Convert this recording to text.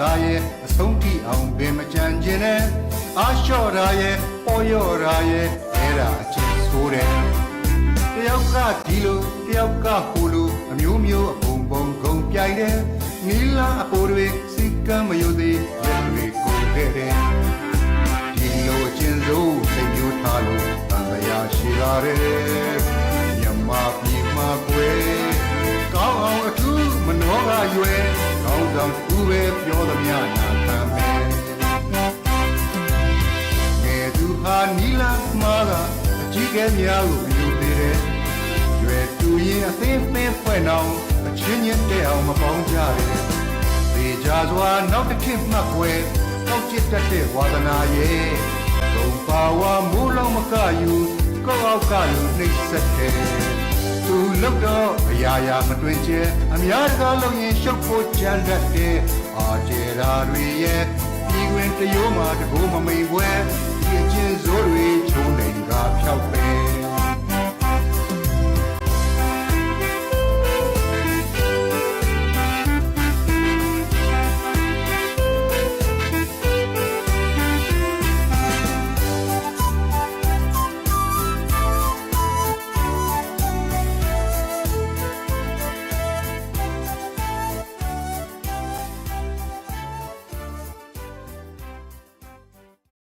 သာရဲ့အဆုံးထိအောင်ပင်မကြံခြင်းနဲ့အာလျှော့တာရဲ့ပေါ်ရော့တာရဲ့အဲ့ဒါအချင်းဆိုးတယ်တယောက်ကဒီလိုတယောက်ကဟိုလိုအမျိုးမျိုးအပုံပုံဂုံပြိုင်တယ်နီလာအပေါ်တွေစိတ်ကမ်းမယုံသေးလက်တွေကိုခဲ့တယ်ဒီလိုအချင်းစိုးစိတ်မျိုးထားလို့တန်တရားရှိလာတယ် င်းဆောင်သူပဲပြောသမျှနာခံမယ်ငယ်သူဟာနီလာမှာကအကြီးကဲများကိုယူသေးတယ်ရွယ်တူရင်အသေးသေးဖွဲ့နောင်အချင်းချင်းတဲ့အောင်မပေါင်းကြတယ်သေကြစွာနောက်တစ်ခေတ်မှတ်ွယ်တောက်ချစ်တတ်တဲ့ဝါဒနာရဲ့ဂုံပါဝါမိုးလုံးမကယူကောက်အောက်ကလူနှိမ့်ဆက်တယ်သူ လောက်တော့အရာရာမတွင်ကျဲအများတကားလုံးရင်ရှုပ်ဖို့ကြမ်းတတ်တဲ့အာကျေရာတွေရဲ့ဒီဝင်တရိုးမှာတကိုးမမိန်ပွဲဒီအချင်းစိုးတွေချုံနေတာဖြောက်ပဲ